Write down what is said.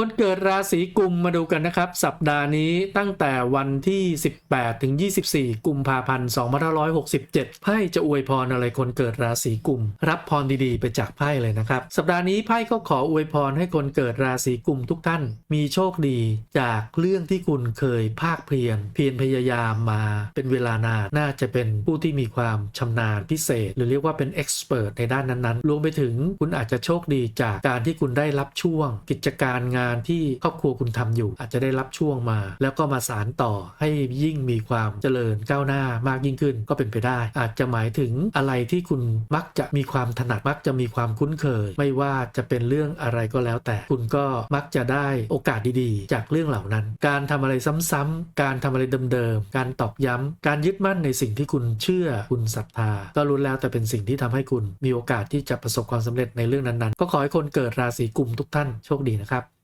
คนเกิดราศีกุมมาดูกันนะครับ สัปดาห์นี้ตั้งแต่วันที่ 18 ถึง 24 กุมภาพันธ์2567 ไพ่จะอวยพรอะไรคนเกิดราศีกุม รับพรดีๆ ไปจากไพ่เลยนะครับ สัปดาห์นี้ไพ่ก็ขออวยพรให้คนเกิดราศีกุมทุกท่าน มีโชคดีจากเรื่องที่คุณเคยภาคเพียรเพียรพยายามมาเป็นเวลานานน่าจะเป็นผู้ที่มีความชำนาญพิเศษ หรือเรียกว่าเป็นเอ็กซ์เพรสในด้านนั้นๆรวมไปถึงคุณอาจจะโชคดีจากการที่คุณได้รับช่วง กิจการงานที่ครอบครัวคุณทำอยู่ อาจจะได้รับช่วงมา แล้วก็มาสารต่อให้ยิ่งมีความเจริญก้าวหน้ามากยิ่งขึ้นก็เป็นไปได้ อาจจะหมายถึงอะไรที่คุณมักจะมีความถนัดมักจะมีความคุ้นเคย ไม่ว่าจะเป็นเรื่องอะไรก็แล้ว แต่คุณก็มักจะได้โอกาสดีๆ จากเรื่องเหล่านั้น การทำอะไรซ้ำๆการทำอะไรเดิมๆ การตอกย้ำการยึดมั่นในสิ่งที่คุณเชื่อคุณศรัทธา ก็รู้แล้วแต่เป็นสิ่งที่ทำให้คุณมีโอกาสที่จะประสบความสำเร็จในเรื่องนั้นๆ ก็ขอให้คนเกิดราศีกุมทุกท่านโชคดีนะครับ